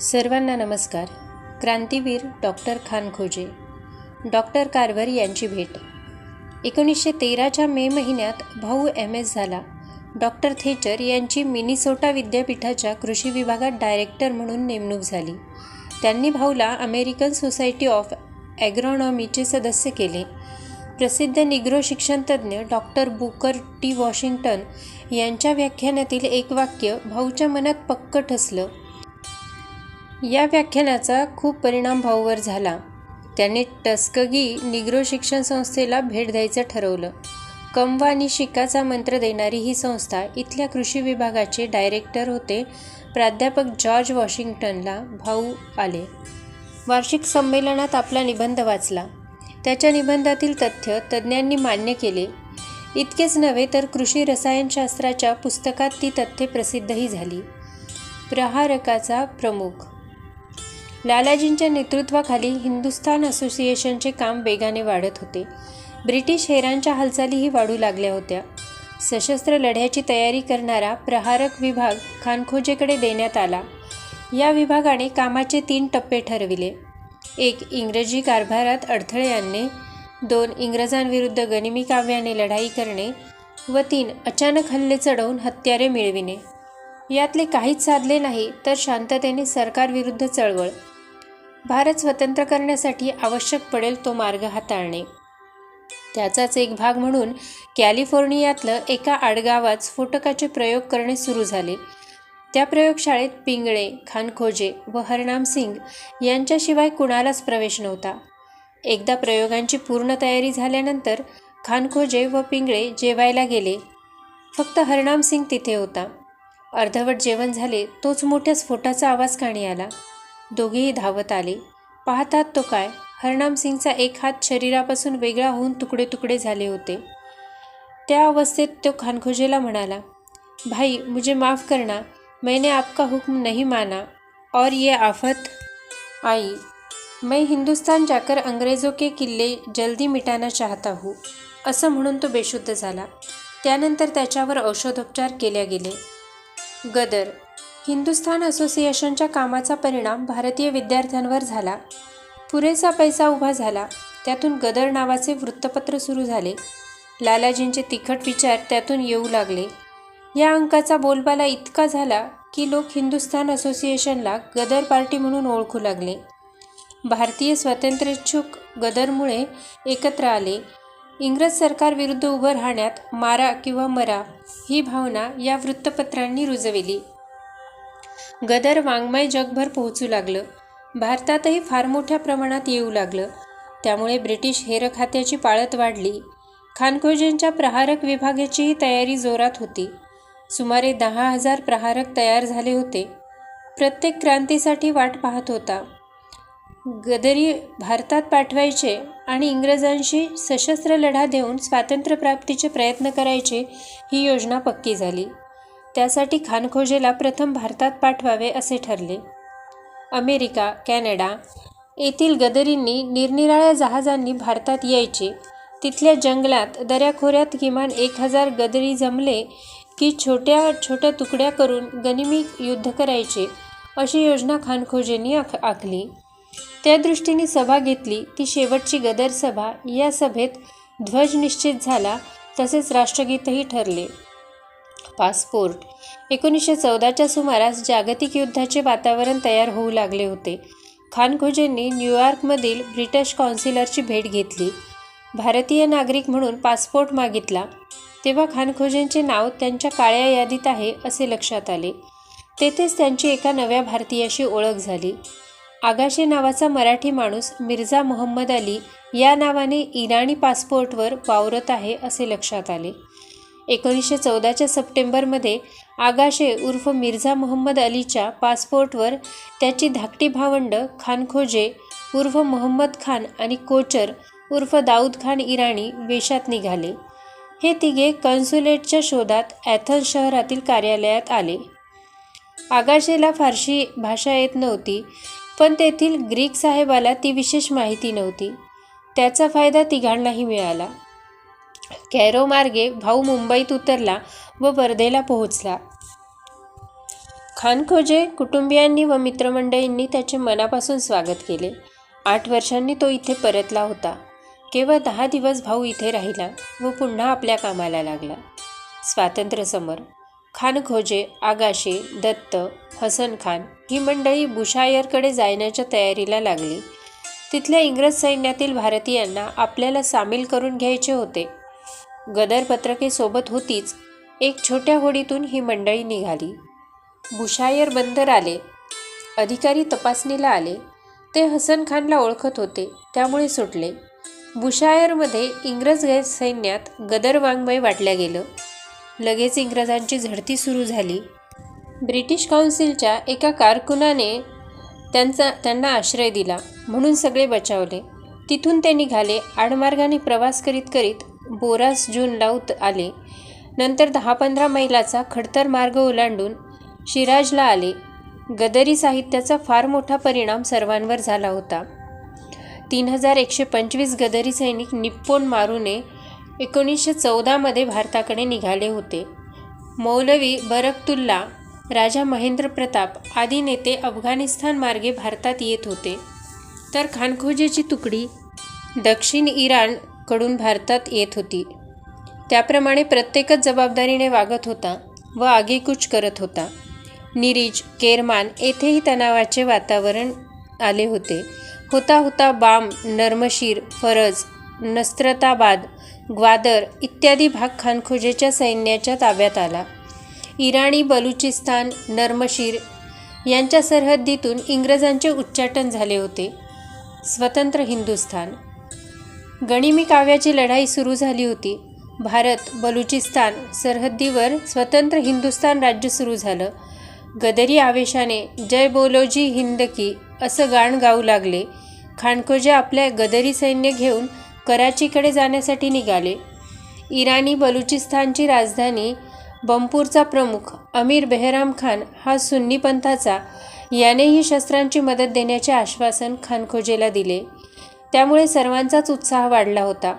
सर्वांना नमस्कार. क्रांतीवीर doctor Khankhoje doctor कारवर यांची भेट. एकोणीसशे तेराच्या मे महिन्यात भाऊ एम. एस. झाला. डॉक्टर थेचर यांची मिनिसोटा विद्यापीठाच्या कृषी विभागात डायरेक्टर म्हणून नेमणूक झाली. त्यांनी भाऊला अमेरिकन सोसायटी ऑफ ॲग्रॉनॉमीचे सदस्य केले. प्रसिद्ध निग्रो शिक्षणतज्ज्ञ डॉक्टर बुकर टी. वॉशिंग्टन यांच्या व्याख्यानातील एक वाक्य भाऊच्या मनात पक्क ठसलं. या व्याख्यानाचा खूप परिणाम भाऊवर झाला. त्याने टस्कगी निग्रो शिक्षण संस्थेला भेट द्यायचं ठरवलं. कमवा आणि शिकाचा मंत्र देणारी ही संस्था इथल्या कृषी विभागाचे डायरेक्टर होते प्राध्यापक जॉर्ज वॉशिंग्टनला भाऊ आले. वार्षिक संमेलनात आपला निबंध वाचला. त्याच्या निबंधातील तथ्य तज्ज्ञांनी मान्य केले. इतकेच नव्हे तर कृषी रसायनशास्त्राच्या पुस्तकात ती तथ्ये प्रसिद्धही झाली. प्रहारकाचा प्रमुख लालाजींच्या नेतृत्वाखाली हिंदुस्थान असोसिएशनचे काम वेगाने वाढत होते. ब्रिटिश हेरांच्या हालचालीही वाढू लागल्या होत्या. सशस्त्र लढ्याची तयारी करणारा प्रहारक विभाग खानखोजेकडे देण्यात आला. या विभागाने कामाचे तीन टप्पे ठरविले. एक इंग्रजी कारभारात अडथळे आणणे. दोन इंग्रजांविरुद्ध गनिमी काव्याने लढाई करणे. व तीन अचानक हल्ले चढवून हत्यारे मिळविणे. यातले काहीच साधले नाही तर शांततेने सरकारविरुद्ध चळवळ. भारत स्वतंत्र करण्यासाठी आवश्यक पडेल तो मार्ग हाताळणे. त्याचाच एक भाग म्हणून कॅलिफोर्नियातलं एका आडगावात स्फोटकाचे प्रयोग करणे सुरू झाले. त्या प्रयोगशाळेत पिंगळे खानखोजे व हरनाम सिंग यांच्याशिवाय कुणालाच प्रवेश नव्हता. एकदा प्रयोगांची पूर्ण तयारी झाल्यानंतर खानखोजे व पिंगळे जेवायला गेले. फक्त हरनाम सिंग तिथे होता. अर्धवट जेवण झाले तोच मोठ्या स्फोटाचा आवाज काणी आला. दोघेही धावत आले. पाहतात तो काय? हरनाम सिंगचा एक हात शरीरापासून वेगळा होऊन तुकडे तुकडे झाले होते. त्या अवस्थेत तो खानखोजेला म्हणाला भाई मुझे माफ़ करना. मैंने आपका हुक्म नहीं माना. और ये आफत आई. मैं हिंदुस्तान जाकर अंग्रेज़ों के किल्ले जल्दी मिटाना चाहता हूँ. असं म्हणून तो बेशुद्ध झाला. त्यानंतर त्याच्यावर औषधोपचार केल्या गेले. गदर हिंदुस्थान असोसिएशनच्या कामाचा परिणाम भारतीय विद्यार्थ्यांवर झाला. पुरेसा पैसा उभा झाला. त्यातून गदर नावाचे वृत्तपत्र सुरू झाले. लालाजींचे तिखट विचार त्यातून येऊ लागले. या अंकाचा बोलबाला इतका झाला की लोक हिंदुस्थान असोसिएशनला गदर पार्टी म्हणून ओळखू लागले. भारतीय स्वातंत्र्यच्छुक गदरमुळे एकत्र आले. इंग्रज सरकारविरुद्ध उभं राहण्यात मारा किंवा मरा ही भावना या वृत्तपत्रांनी रुजविली. गदर वाङ्मय जगभर पोहोचू लागलं. भारतातही फार मोठ्या प्रमाणात येऊ लागलं. त्यामुळे ब्रिटिश हेरखात्याची पाळत वाढली. खानखोजेंच्या प्रहारक विभागाचीही तयारी जोरात होती. सुमारे दहा हजार प्रहारक तयार झाले होते. प्रत्येक क्रांतीसाठी वाट पाहत होता. गदरी भारतात पाठवायचे आणि इंग्रजांशी सशस्त्र लढा देऊन स्वातंत्र्यप्राप्तीचे प्रयत्न करायचे ही योजना पक्की झाली. त्यासाठी खानखोजेला प्रथम भारतात पाठवावे असे ठरले. अमेरिका कॅनडा येथील गदरींनी निरनिराळ्या जहाजांनी भारतात यायचे. तिथल्या जंगलात दऱ्याखोऱ्यात किमान एक हजार गदरी जमले की छोट्या छोट्या तुकड्या करून गनिमी युद्ध करायचे अशी योजना खानखोजेंनी आख आखली. त्या दृष्टीने सभा घेतली. ती शेवटची गदर सभा. या सभेत ध्वज निश्चित झाला. तसेच राष्ट्रगीतही ठरले. पासपोर्ट. एकोणीसशे चौदाच्या सुमारास जागतिक युद्धाचे वातावरण तयार होऊ लागले होते. खानखोजेंनी न्यूयॉर्कमधील ब्रिटिश कॉन्सिलरची भेट घेतली. भारतीय नागरिक म्हणून पासपोर्ट मागितला. तेव्हा खानखोजेंचे नाव त्यांच्या काळ्या यादीत आहे असे लक्षात आले. तेथेच त्यांची एका नव्या भारतीयाशी ओळख झाली. आगाशे नावाचा मराठी माणूस मिर्झा मोहम्मद अली या नावाने इराणी पासपोर्टवर वावरत आहे असे लक्षात आले. एकोणीसशे चौदाच्या सप्टेंबरमध्ये आगाशे उर्फ मिर्झा मोहम्मद अलीच्या पासपोर्टवर त्याची धाकटी भावंड खानखोजे उर्फ मोहम्मद खान आणि कोचर उर्फ दाऊद खान इराणी वेशात निघाले. हे तिघे कन्सुलेटच्या शोधात ॲथन्स शहरातील कार्यालयात आले. आगाशेला फारशी भाषा येत नव्हती पण तेथील ग्रीक साहेबाला ती विशेष माहिती नव्हती. त्याचा फायदा तिघांनाही मिळाला. कॅरो मार्गे भाऊ मुंबईत उतरला व वर्धेला पोहोचला. खानखोजे कुटुंबियांनी व मित्रमंडळींनी त्याचे मनापासून स्वागत केले. आठ वर्षांनी तो इथे परतला होता. केवळ दहा दिवस भाऊ इथे राहिला व पुन्हा आपल्या कामाला लागला. स्वातंत्र्यसमर खानखोजे आगाशे दत्त हसन खान ही मंडळी बुशायरकडे जाण्याच्या तयारीला लागली. तिथल्या इंग्रज सैन्यातील भारतीयांना आपल्याला सामील करून घ्यायचे होते. गदर पत्रके सोबत होतीच एक छोट्या होडीतून ही मंडळी निघाली. बुशायर बंदर आले. अधिकारी तपासणीला आले. ते हसन खानला ओळखत होते त्यामुळे सुटले. बुशायरमध्ये इंग्रज गै- सैन्यात गदर वाङ्मय वाटल्या गेलं. लगेच इंग्रजांची झडती सुरू झाली. ब्रिटिश काउन्सिलच्या एका कारकुनाने त्यांचा त्यांना आश्रय दिला म्हणून सगळे बचावले. तिथून ते निघाले आडमार्गाने प्रवास करीत करीत बोरास जूनला उत आले. नंतर दहा पंधरा मैलाचा खडतर मार्ग ओलांडून शिराजला आले. गदरी साहित्याचा फार मोठा परिणाम सर्वांवर झाला होता. तीन हजार एकशे पंचवीस गदरी सैनिक निप्पोन मारूने एकोणीसशे चौदामध्ये भारताकडे निघाले होते. मौलवी बरकतुल्ला राजा महेंद्र प्रताप आदी नेते अफगाणिस्तान मार्गे भारतात येत होते. तर खानखोजेची तुकडी दक्षिण इराण कडून भारतात येत होती. त्याप्रमाणे प्रत्येकच जबाबदारीने वागत होता व आगेकूच करत होता. निरीज केरमान येथेही तणावाचे वातावरण आले होते. होता होता बाम नर्मशीर फरज नस्त्रताबाद ग्वादर इत्यादी भाग खानखोजेच्या सैन्याच्या ताब्यात आला. इराणी बलुचिस्तान नर्मशीर यांच्या सरहद्दीतून इंग्रजांचे उच्चाटन झाले होते. स्वतंत्र हिंदुस्थान गणिमी काव्याची लढाई सुरू झाली होती. भारत बलुचिस्तान सरहद्दीवर स्वतंत्र हिंदुस्थान राज्य सुरू झालं. गदरी आवेशाने जय बोलोजी हिंद की असं गाण गाऊ लागले. खानखोजे आपल्या गदरी सैन्य घेऊन कराचीकडे जाण्यासाठी निघाले. इराणी बलुचिस्तानची राजधानी बंपूरचा प्रमुख अमीर बेहराम खान हा सुन्नी पंथाचा. यानेही शस्त्रांची मदत देण्याचे आश्वासन खानखोजेला दिले. त्यामुळे सर्वांचाच उत्साह वाढला होता.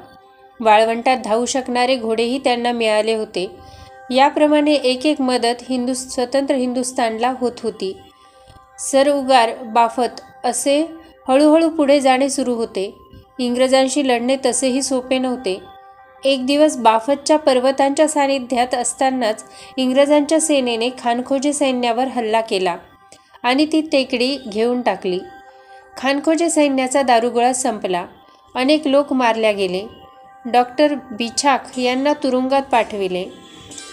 वाळवंटात धावू शकणारे घोडेही त्यांना मिळाले होते. याप्रमाणे एक एक मदत हिंदू स्वतंत्र हिंदुस्थानला होत होती. सर उगार बाफत असे हळूहळू पुढे जाणे सुरू होते. इंग्रजांशी लढणे तसेही सोपे नव्हते. एक दिवस बाफतच्या पर्वतांच्या सानिध्यात असतानाच इंग्रजांच्या सेनेने खानखोजे सैन्यावर हल्ला केला आणि ती टेकडी घेऊन टाकली. खानखोजे सैन्याचा दारुगोळा संपला. अनेक लोक मारल्या गेले. डॉक्टर बिछाक यांना तुरुंगात पाठविले.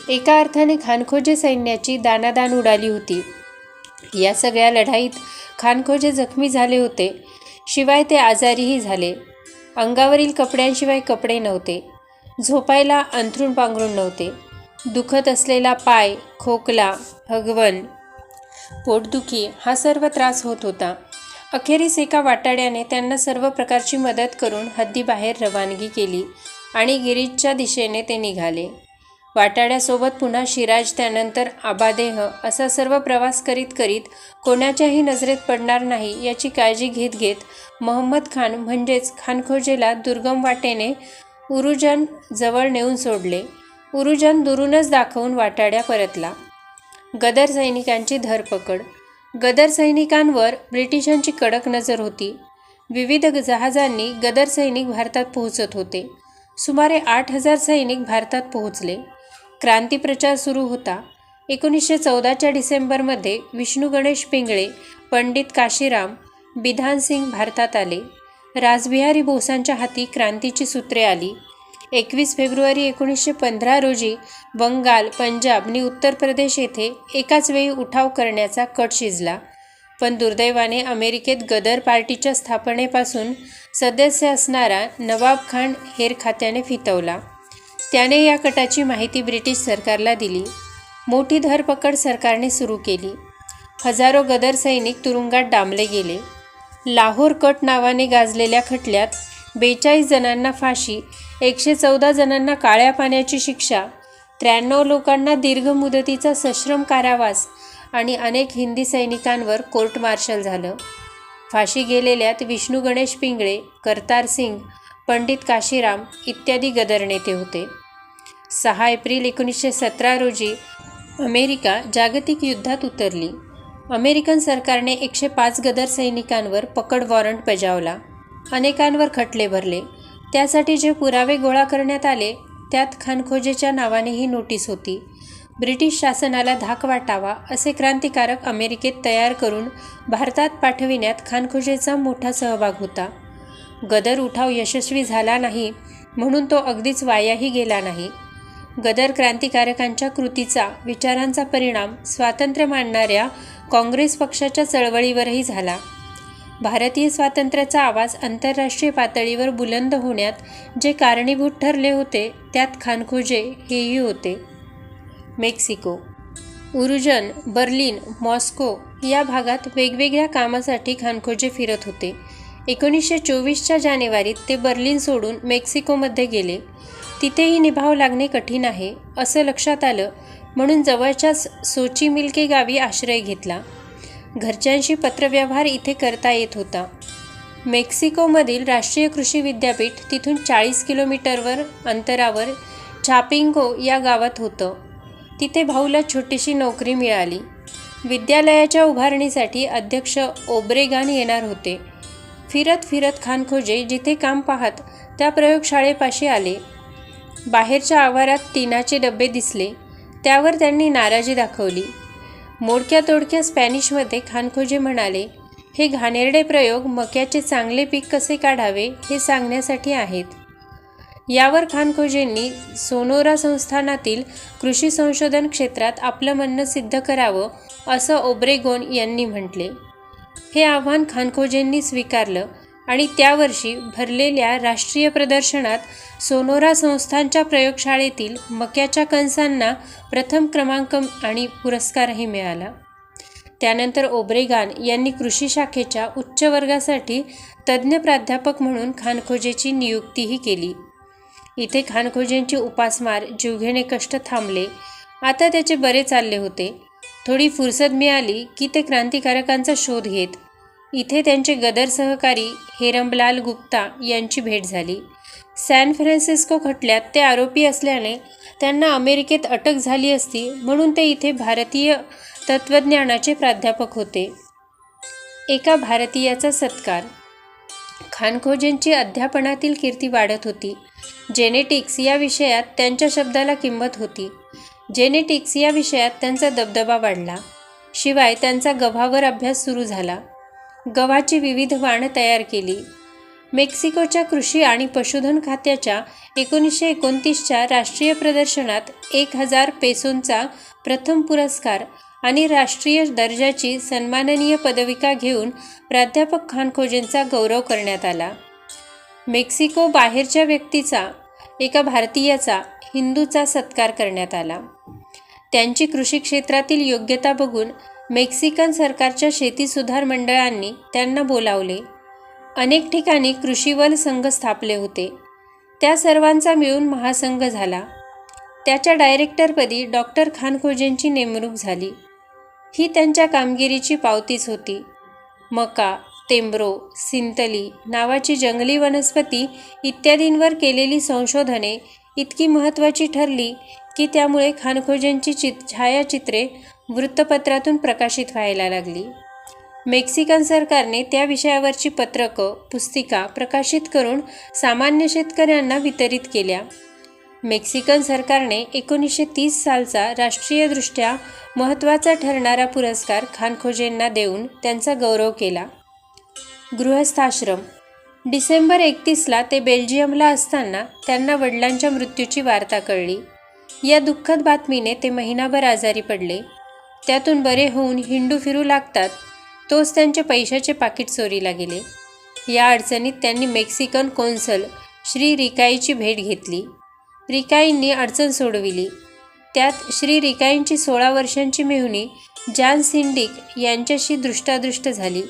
एका अर्थाने खानखोजे सैन्याची दानादान उडाली होती. या सगळ्या लढाईत खानखोजे जखमी झाले होते. शिवाय ते आजारीही झाले. अंगावरील कपड्यांशिवाय कपडे नव्हते. झोपायला अंथरूण पांघरूण नव्हते. दुखत असलेला पाय खोकला हगवण पोटदुखी हा सर्व त्रास होत होता. अखेरीस एका वाटाड्याने त्यांना सर्व प्रकारची मदत करून हद्दीबाहेर रवानगी केली आणि गिरीजच्या दिशेने ते निघाले. वाटाड्यासोबत पुन्हा शिराज त्यानंतर आबादेह असा सर्व प्रवास करीत करीत कोणाच्याही नजरेत पडणार नाही याची काळजी घेत घेत मोहम्मद खान म्हणजेच खानखोजेला दुर्गम वाटेने उरुजन जवळ नेऊन सोडले. उरुजन दुरूनच दाखवून वाटाड्या परतला. गदर सैनिकांची धरपकड गदर सैनिकांवर ब्रिटिशांची कडक नजर होती. विविध जहाजांनी गदर सैनिक भारतात पोहोचत होते. सुमारे आठ हजार सैनिक भारतात पोहोचले. क्रांती प्रचार सुरू होता. एकोणीसशे चौदाच्या डिसेंबरमध्ये विष्णू गणेश पिंगळे पंडित काशीराम बिधानसिंग भारतात आले. राजबिहारी बोसांच्या हाती क्रांतीची सूत्रे आली. एकवीस फेब्रुवारी एकोणीसशे पंधरा रोजी बंगाल पंजाब आणि उत्तर प्रदेश येथे एकाच वेळी उठाव करण्याचा कट शिजला. पण दुर्दैवाने अमेरिकेत गदर पार्टीच्या स्थापनेपासून सदस्य असणारा नवाब खान हेर खात्याने फितवला. त्याने या कटाची माहिती ब्रिटिश सरकारला दिली. मोठी धरपकड सरकारने सुरू केली. हजारो गदर सैनिक तुरुंगात डांबले गेले. लाहोर कट नावाने गाजलेल्या खटल्यात बेचाळीस जणांना फाशी एकशे चौदा जणांना काळ्या पाण्याची शिक्षा त्र्याण्णव लोकांना दीर्घ मुदतीचा सश्रम कारावास आणि अनेक हिंदी सैनिकांवर कोर्ट मार्शल झालं. फाशी गेलेल्यात विष्णू गणेश पिंगळे करतार सिंग पंडित काशीराम इत्यादी गदर नेते होते. सहा एप्रिल एकोणीसशे सतरा रोजी अमेरिका जागतिक युद्धात उतरली. अमेरिकन सरकारने एकशे पाच गदर सैनिकांवर पकड वॉरंट बजावला. अनेकांवर खटले भरले. त्यासाठी जे पुरावे गोळा करण्यात आले त्यात खानखोजेच्या नावानेही नोटीस होती. ब्रिटिश शासनाला धाक वाटावा असे क्रांतिकारक अमेरिकेत तयार करून भारतात पाठविण्यात खानखोजेचा मोठा सहभाग होता. गदर उठाव यशस्वी झाला नाही म्हणून तो अगदीच वायाही गेला नाही. गदर क्रांतिकारकांच्या कृतीचा विचारांचा परिणाम स्वातंत्र्य मानणाऱ्या काँग्रेस पक्षाच्या चळवळीवरही झाला. भारतीय स्वातंत्र्याचा आवाज आंतरराष्ट्रीय पातळीवर बुलंद होण्यात जे कारणीभूत ठरले होते त्यात खानखुजे हेही होते. मेक्सिको उरुजन बर्लिन मॉस्को या भागात वेगवेगळ्या कामासाठी खानखोजे फिरत होते. एकोणीसशे चोवीसच्या जानेवारीत ते बर्लिन सोडून मेक्सिकोमध्ये गेले. तिथेही निभाव लागणे कठीण आहे असं लक्षात आलं म्हणून जवळच्याच सोची मिल्के गावी आश्रय घेतला. घरच्यांशी पत्रव्यवहार इथे करता येत होता. मेक्सिकोमधील राष्ट्रीय कृषी विद्यापीठ तिथून चाळीस किलोमीटरवर अंतरावर छापिंगो या गावात होतं. तिथे भाऊला छोटीशी नोकरी मिळाली. विद्यालयाच्या उभारणीसाठी अध्यक्ष ओब्रेगान येणार होते. फिरत फिरत खानखोजे जिथे काम पाहत त्या प्रयोगशाळेपाशी आले. बाहेरच्या आवारात टिनाचे डबे दिसले. त्यावर त्यांनी नाराजी दाखवली. मोडक्या तोडक्या स्पॅनिशमध्ये खानखोजे म्हणाले हे घाणेरडे प्रयोग मक्याचे चांगले पीक कसे काढावे हे सांगण्यासाठी आहेत. यावर खानखोजेंनी सोनोरा संस्थानातील कृषी संशोधन क्षेत्रात आपलं म्हणणं सिद्ध करावं असं ओब्रेगोन यांनी म्हटले. हे आव्हान खानखोजेंनी स्वीकारलं. आणि त्या वर्षी भरलेल्या राष्ट्रीय प्रदर्शनात सोनोरा संस्थांच्या प्रयोगशाळेतील मक्याच्या कणसांना प्रथम क्रमांक आणि पुरस्कारही मिळाला. त्यानंतर ओब्रेगान यांनी कृषी शाखेच्या उच्च वर्गासाठी तज्ज्ञ प्राध्यापक म्हणून खानखोजेची नियुक्तीही केली. इथे खानखोजेंची उपासमार जीवघेणे कष्ट थांबले. आता त्याचे बरे चालले होते. थोडी फुरसत मिळाली की ते क्रांतिकारकांचा शोध घेत इथे त्यांचे गदर सहकारी हेरमलाल गुप्ता यांची भेट झाली. सॅन फ्रान्सिस्को खटल्यात ते आरोपी असल्याने त्यांना अमेरिकेत अटक झाली असती म्हणून ते इथे भारतीय तत्त्वज्ञानाचे प्राध्यापक होते. एका भारतीयाचा सत्कार. खानखोजेंची अध्यापनातील कीर्ती वाढत होती. जेनेटिक्स या विषयात त्यांच्या शब्दाला किंमत होती. जेनेटिक्स या विषयात त्यांचा दबदबा वाढला. शिवाय त्यांचा गव्हावर अभ्यास सुरू झाला. गव्हाची विविध वाण तयार केली. मेक्सिकोच्या कृषी आणि पशुधन खात्याच्या एकोणीसशे एकोणतीसच्या राष्ट्रीय प्रदर्शनात एक हजार पेसोंचा प्रथम पुरस्कार आणि राष्ट्रीय दर्जाची सन्माननीय पदविका घेऊन प्राध्यापक खानखोजेंचा गौरव करण्यात आला. मेक्सिको बाहेरच्या व्यक्तीचा एका भारतीयाचा हिंदूचा सत्कार करण्यात आला. त्यांची कृषी क्षेत्रातील योग्यता बघून मेक्सिकन सरकारच्या शेती सुधार मंडळांनी त्यांना बोलावले. अनेक ठिकाणी कृषीवल संघ स्थापले होते. त्या सर्वांचा मिळून महासंघ झाला. त्याच्या डायरेक्टरपदी डॉक्टर खानखोजेंची नेमणूक झाली. ही त्यांच्या कामगिरीची पावतीच होती. मका तेंब्रो सिंतली नावाची जंगली वनस्पती इत्यादींवर केलेली संशोधने इतकी महत्त्वाची ठरली की त्यामुळे खानखोजेंची चित छायाचित्रे वृत्तपत्रातून प्रकाशित व्हायला लागली. मेक्सिकन सरकारने त्या विषयावरची पत्रकं पुस्तिका प्रकाशित करून सामान्य शेतकऱ्यांना वितरित केल्या. मेक्सिकन सरकारने एकोणीसशे तीस सालचा राष्ट्रीयदृष्ट्या महत्त्वाचा ठरणारा पुरस्कार खानखोजेंना देऊन त्यांचा गौरव केला. गृहस्थाश्रम. डिसेंबर एकतीसला ते बेल्जियमला असताना त्यांना वडिलांच्या मृत्यूची वार्ता कळली. या दुःखद बातमीने ते महिनाभर आजारी पडले. त्यातून बरे होऊन हिंडू फिरू लागतात. तोच त्यांचे पैशाचे पाकिट चोरीला गेले. या अडचणीत त्यांनी मेक्सिकन कौन्सल श्री रिकाईची भेट घेतली. रिकाईंनी अडचण सोडविली. त्यात श्री रिकाईंची सोळा वर्षांची मेहुणी जान सिंडिक यांच्याशी दृष्टादृष्ट झाली.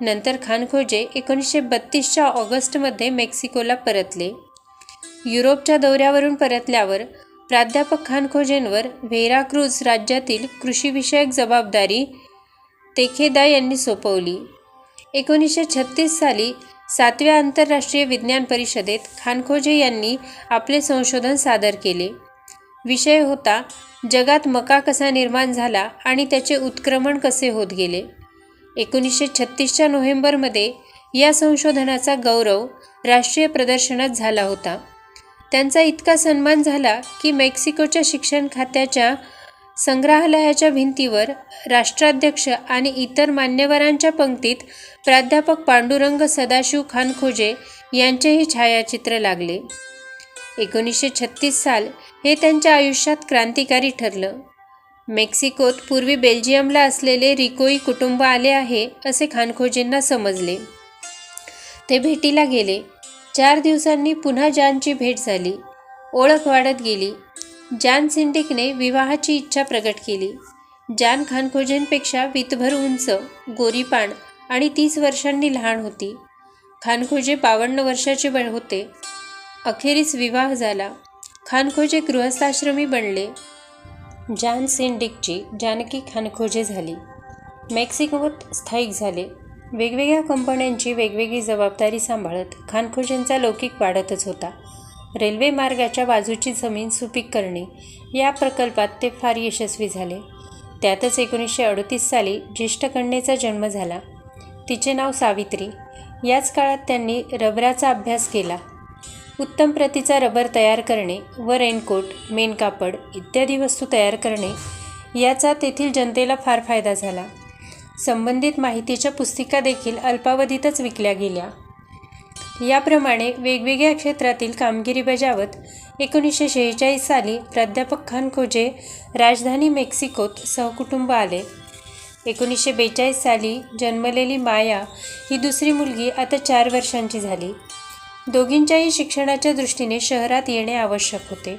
नंतर खानखोजे एकोणीसशे बत्तीसच्या ऑगस्टमध्ये मेक्सिकोला परतले. युरोपच्या दौऱ्यावरून परतल्यावर प्राध्यापक खानखोजेंवर व्हेराक्रूज राज्यातील कृषीविषयक जबाबदारी तेखेदा यांनी सोपवली. एकोणीसशे छत्तीस साली सातव्या आंतरराष्ट्रीय विज्ञान परिषदेत खानखोजे यांनी आपले संशोधन सादर केले. विषय होता जगात मका कसा निर्माण झाला आणि त्याचे उत्क्रमण कसे होत गेले? एकोणीसशे छत्तीसच्या नोव्हेंबरमध्ये या संशोधनाचा गौरव राष्ट्रीय प्रदर्शनात झाला होता. त्यांचा इतका सन्मान झाला की मेक्सिकोच्या शिक्षण खात्याच्या संग्रहालयाच्या भिंतीवर राष्ट्राध्यक्ष आणि इतर मान्यवरांच्या पंक्तीत प्राध्यापक पांडुरंग सदाशिव खानखोजे यांचेही छायाचित्र लागले. एकोणीसशे छत्तीस साल हे त्यांच्या आयुष्यात क्रांतिकारी ठरलं. मेक्सिकोत पूर्वी बेल्जियमला असलेले रिकोई कुटुंब आले आहे असे खानखोजेंना समजले. ते भेटीला गेले. चार दिवसांनी पुन्हा जानची भेट झाली. ओळख वाढत गेली. जान सिंडिकने विवाहाची इच्छा प्रकट केली. जान खानखोजेंपेक्षा वितभर उंच गोरीपाण आणि तीस वर्षांनी लहान होती. खानखोजे बावन्न वर्षाचे ब- होते. अखेरीस विवाह झाला. खानखोजे गृहस्थाश्रमी बनले. जान सिंडिकची जानकी खानखोजे झाली. मेक्सिकोत स्थायिक झाले. वेगवेगळ्या कंपन्यांची वेगवेगळी जबाबदारी सांभाळत खानखोजेंचा लौकिक वाढतच होता. रेल्वे मार्गाच्या बाजूची जमीन सुपीक करणे या प्रकल्पात ते फार यशस्वी झाले. त्यातच एकोणीसशे अडतीस साली ज्येष्ठ कन्येचा जन्म झाला. तिचे नाव सावित्री. याच काळात त्यांनी रबराचा अभ्यास केला. उत्तम प्रतीचा रबर तयार करणे व रेनकोट मेनकापड इत्यादी वस्तू तयार करणे याचा तेथील जनतेला फार फायदा झाला. संबंधित माहितीच्या पुस्तिका देखील अल्पावधीतच विकल्या गेल्या. याप्रमाणे वेगवेगळ्या क्षेत्रातील कामगिरी बजावत एकोणीसशे शेहेचाळीस साली प्राध्यापक खानखोजे राजधानी मेक्सिकोत सहकुटुंब आले. एकोणीसशे बेचाळीस साली जन्मलेली माया ही दुसरी मुलगी आता चार वर्षांची झाली. दोघींच्याही शिक्षणाच्या दृष्टीने शहरात येणे आवश्यक होते.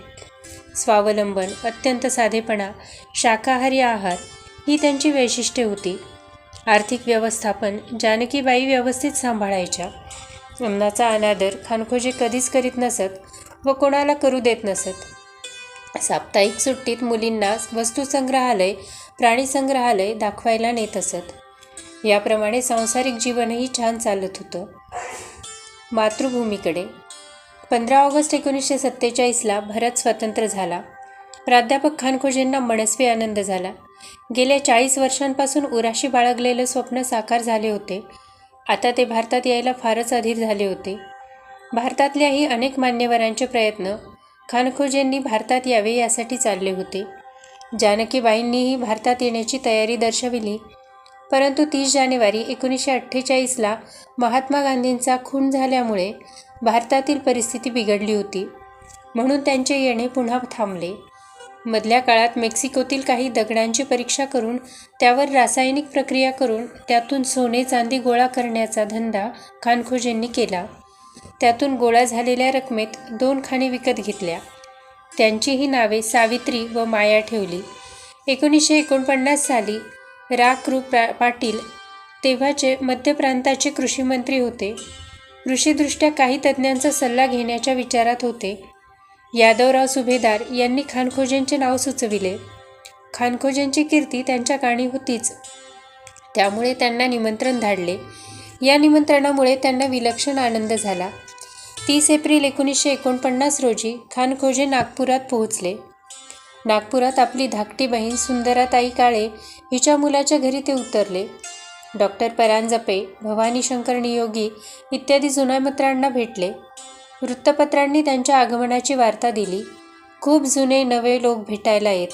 स्वावलंबन अत्यंत साधेपणा शाकाहारी आहार ही त्यांची वैशिष्ट्ये होती. आर्थिक व्यवस्थापन जानकीबाई व्यवस्थित सांभाळायच्या. अन्नाचा अनादर खानखोजी कधीच करीत नसत व कोणाला करू देत नसत. साप्ताहिक सुट्टीत मुलींना वस्तुसंग्रहालय प्राणीसंग्रहालय दाखवायला नेत असत. याप्रमाणे सांसारिक जीवनही छान चालत होतं. मातृभूमीकडे पंधरा ऑगस्ट एकोणीसशे सत्तेचाळीसला भारत स्वतंत्र झाला. प्राध्यापक खानखोजेंना मनस्वी आनंद झाला. गेल्या चाळीस वर्षांपासून उराशी बाळगलेलं स्वप्न साकार झाले होते. आता ते भारतात यायला फारच अधीर झाले होते. भारतातल्याही अनेक मान्यवरांचे प्रयत्न खानखोजेंनी भारतात यावे यासाठी चालले होते. जानकीबाईंनीही भारतात येण्याची तयारी दर्शविली. परंतु तीस जानेवारी एकोणीसशे अठ्ठेचाळीसला महात्मा गांधींचा खून झाल्यामुळे भारतातील परिस्थिती बिघडली होती. म्हणून त्यांचे येणे पुन्हा थांबले. मधल्या काळात मेक्सिकोतील काही दगडांची परीक्षा करून त्यावर रासायनिक प्रक्रिया करून त्यातून सोने चांदी गोळा करण्याचा धंदा खानखोजेंनी केला. त्यातून गोळा झालेल्या रकमेत दोन खाणी विकत घेतल्या. त्यांचीही नावे सावित्री व माया ठेवली. एकोणीसशे एकोणपन्नास साली रा. कृ प्रा पाटील तेव्हाचे मध्य प्रांताचे कृषीमंत्री होते. कृषीदृष्ट्या काही तज्ज्ञांचा सल्ला घेण्याच्या विचारात होते. यादवराव सुभेदार यांनी खानखोजेंचे नाव सुचविले. खानखोजेंची कीर्ती त्यांच्या काणी होतीच. त्यामुळे त्यांना निमंत्रण धाडले. या निमंत्रणामुळे त्यांना विलक्षण आनंद झाला. तीस एप्रिल एकोणीसशे एकोणपन्नास रोजी खानखोजे नागपुरात पोहोचले. नागपुरात आपली धाकटी बहीण सुंदराताई काळे हिच्या मुलाच्या घरी ते उतरले. डॉक्टर परांजपे भवानी शंकर नियोगी इत्यादी जुन्या मित्रांना भेटले. वृत्तपत्रांनी त्यांच्या आगमनाची वार्ता दिली. खूप जुने नवे लोक भेटायला येत.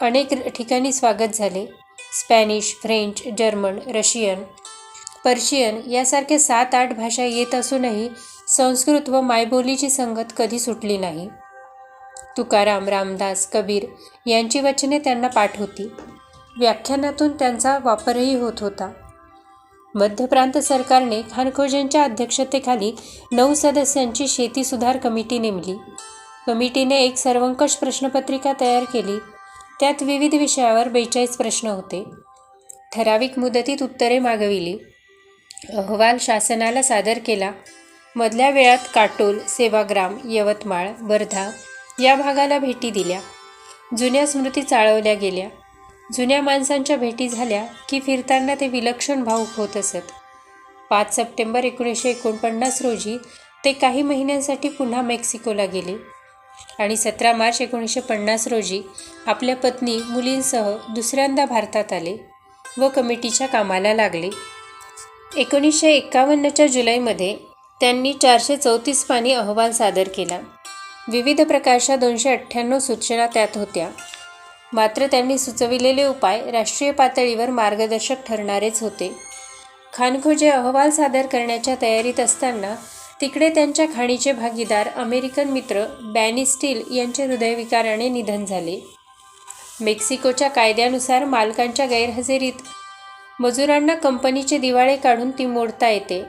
अनेक ठिकाणी स्वागत झाले. Spanish French German Russian Persian यासारख्या सात आठ भाषा येत असूनही संस्कृत व मायबोलीची संगत कधी सुटली नाही. तुकाराम रामदास कबीर यांची वचने त्यांना पाठ होती. व्याख्यानातून त्यांचा वापरही होत होता. मध्य प्रांत सरकारने खानखोजेंच्या अध्यक्षतेखाली नऊ सदस्यांची शेती सुधार कमिटी नेमली. कमिटीने एक सर्वंकष प्रश्नपत्रिका तयार केली. त्यात विविध विषयावर बेचाळीस प्रश्न होते. ठराविक मुदतीत उत्तरे मागविली. अहवाल शासनाला सादर केला. मधल्या वेळात काटोल सेवाग्राम यवतमाळ वर्धा या भागाला भेटी दिल्या. जुन्या स्मृती चाळवल्या गेल्या. जुन्या माणसांच्या भेटी झाल्या की फिरताना ते विलक्षण भाऊक होत असत. पाच सप्टेंबर एकोणीसशे एकोणपन्नास रोजी ते काही महिन्यांसाठी पुन्हा मेक्सिकोला गेले आणि सतरा मार्च एकोणीसशे पन्नास रोजी आपल्या पत्नी मुलींसह दुसऱ्यांदा भारतात आले व कमिटीच्या कामाला लागले. एकोणीसशे एकावन्नच्या जुलैमध्ये त्यांनी चारशे चौतीस पानी अहवाल सादर केला. विविध प्रकारच्या दोनशे अठ्ठ्याण्णव सूचना त्यात होत्या. मात्र त्यांनी सुचविलेले उपाय राष्ट्रीय पातळीवर मार्गदर्शक ठरणारेच होते. खानखोजे अहवाल सादर करण्याच्या तयारीत असताना तिकडे त्यांच्या खाणीचे भागीदार अमेरिकन मित्र बॅनी स्टील यांचे हृदयविकाराने निधन झाले. मेक्सिकोच्या कायद्यानुसार मालकांच्या गैरहजेरीत मजुरांना कंपनीचे दिवाळे काढून ती मोडता येते.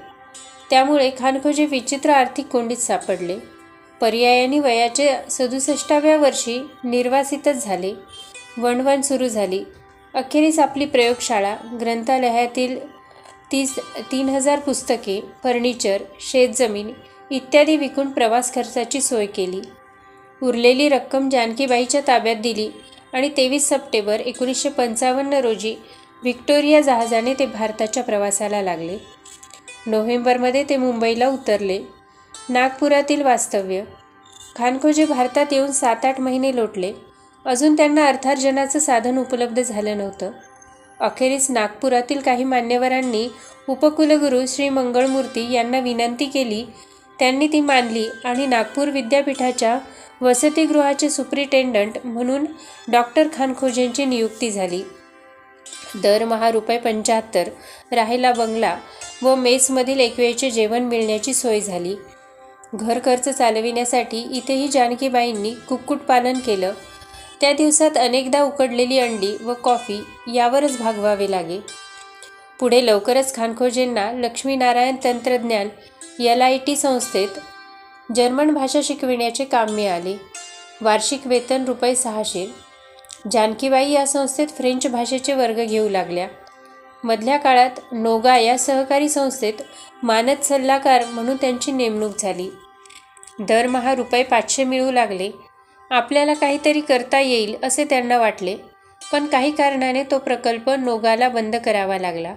त्यामुळे खानखोजे विचित्र आर्थिक कोंडीत सापडले. पर्यायाने वयाचे सदुसष्टाव्या वर्षी निर्वासितच झाले. वणवण सुरू झाली. अखेरीस आपली प्रयोगशाळा ग्रंथालयातील तीस तीन हजार पुस्तके फर्निचर शेतजमीन इत्यादी विकून प्रवास खर्चाची सोय केली. उरलेली रक्कम जानकीबाईच्या ताब्यात दिली आणि तेवीस सप्टेंबर एकोणीसशे पंचावन्न रोजी व्हिक्टोरिया जहाजाने ते भारताच्या प्रवासाला लागले. नोव्हेंबरमध्ये ते मुंबईला उतरले. नागपुरातील वास्तव्य. खानखोजे भारतात येऊन सात आठ महिने लोटले. अजून त्यांना अर्थार्जनाचं साधन उपलब्ध झालं नव्हतं. अखेरीस नागपुरातील काही मान्यवरांनी उपकुलगुरू श्री मंगळमूर्ती यांना विनंती केली. त्यांनी ती मानली आणि नागपूर विद्यापीठाच्या वसतिगृहाचे सुप्रिटेंडंट म्हणून डॉक्टर खानखोजेंची नियुक्ती झाली. दरमहा रुपये पंच्याहत्तर राहायला बंगला व मेसमधील एकवेळचे जेवण मिळण्याची सोय झाली. घर खर्च चालविण्यासाठी इथेही जानकीबाईंनी कुक्कुटपालन केलं. त्या दिवसात अनेकदा उकडलेली अंडी व कॉफी यावरच भागवावे लागे. पुढे लवकरच खानखोजेंना लक्ष्मीनारायण तंत्रज्ञान एल आय टी संस्थेत जर्मन भाषा शिकविण्याचे काम मिळाले. वार्षिक वेतन रुपये सहाशे. जानकीबाई या संस्थेत फ्रेंच भाषेचे वर्ग घेऊ लागल्या. मधल्या काळात नोगा या सहकारी संस्थेत मानद सल्लागार म्हणून त्यांची नेमणूक झाली. दरमहा रुपये पाचशे मिळू लागले. आपल्याला काहीतरी करता येईल असे त्यांना वाटले पण काही कारणाने तो प्रकल्प नोगाला बंद करावा लागला.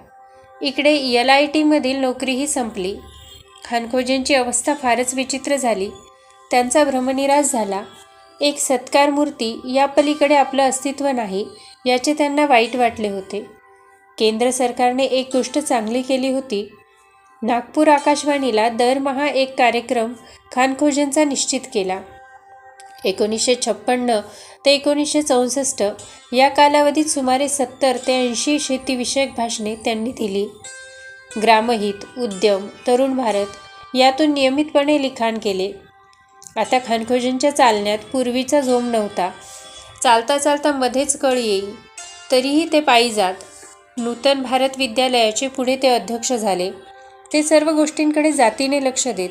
इकडे एल आय टीमधील नोकरीही संपली. खानखोजेंची अवस्था फारच विचित्र झाली. त्यांचा भ्रमनिराश झाला. एक सत्कार मूर्ती या पलीकडे आपलं अस्तित्व नाही याचे त्यांना वाईट वाटले होते. केंद्र सरकारने एक गोष्ट चांगली केली होती. नागपूर आकाशवाणीला दरमहा एक कार्यक्रम खानखोजेंचा निश्चित केला. एकोणीसशे छप्पन्न ते एकोणीसशे चौसष्ट या कालावधीत सुमारे सत्तर ते ऐंशी शेतीविषयक भाषणे त्यांनी दिली. ग्रामहित उद्यम तरुण भारत यातून नियमितपणे लिखाण केले. आता खानखोजेंच्या चालण्यात पूर्वीचा जोम नव्हता. चालता चालता मध्येच कळ येईल. तरीही ते पायी जात नूतन भारत विद्यालयाचे पुढे ते अध्यक्ष झाले. ते सर्व गोष्टींकडे जातीने लक्ष देत.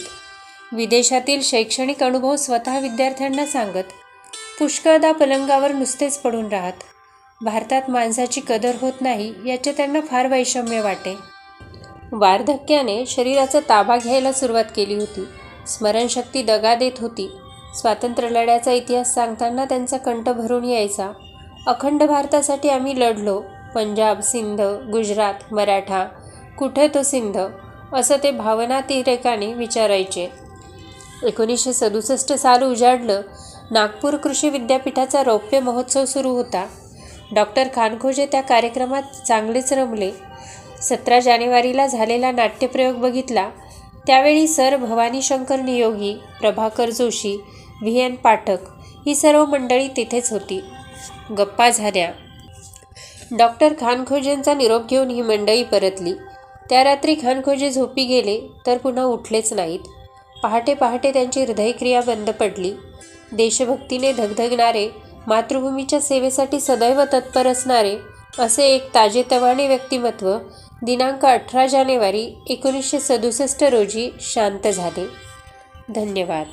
विदेशातील शैक्षणिक अनुभव स्वतः विद्यार्थ्यांना सांगत पुष्कळदा पलंगावर नुसतेच पडून राहत. भारतात माणसाची कदर होत नाही याचे त्यांना फार वैषम्य वाटे. वार्धक्याने शरीराचा ताबा घ्यायला सुरुवात केली होती. स्मरणशक्ती दगा देत होती. स्वातंत्र्य लढ्याचा इतिहास सांगताना त्यांचा कंठ भरून यायचा. अखंड भारतासाठी आम्ही लढलो. पंजाब सिंध गुजरात मराठा कुठे तो सिंध असं ते भावनातिरेकाने विचारायचे. एकोणीसशे सदुसष्ट साल उजाडलं नागपूर कृषी विद्यापीठाचा रौप्य महोत्सव सुरू होता. डॉक्टर खानखोजे त्या कार्यक्रमात चांगलेच रमले. सतरा जानेवारीला झालेला नाट्यप्रयोग बघितला. त्यावेळी sir Bhavani Shankar Niyogi Prabhakar Joshi V. N. Pathak ही सर्व मंडळी तिथेच होती. गप्पा झाल्या. डॉक्टर खानखोजेंचा निरोप घेऊन ही मंडळी परतली. त्या रात्री खानखोजे झोपी गेले तर पुन्हा उठलेच नाहीत. पहाटे पहाटे त्यांची हृदयक्रिया बंद पडली. देशभक्तीने धगधगणारे मातृभूमीच्या सेवेसाठी सदैव तत्पर असणारे असे एक ताजेतवाने व्यक्तिमत्व दिनांक अठरा जानेवारी एकोणीसशे सदुसष्ट रोजी शांत झाले. धन्यवाद.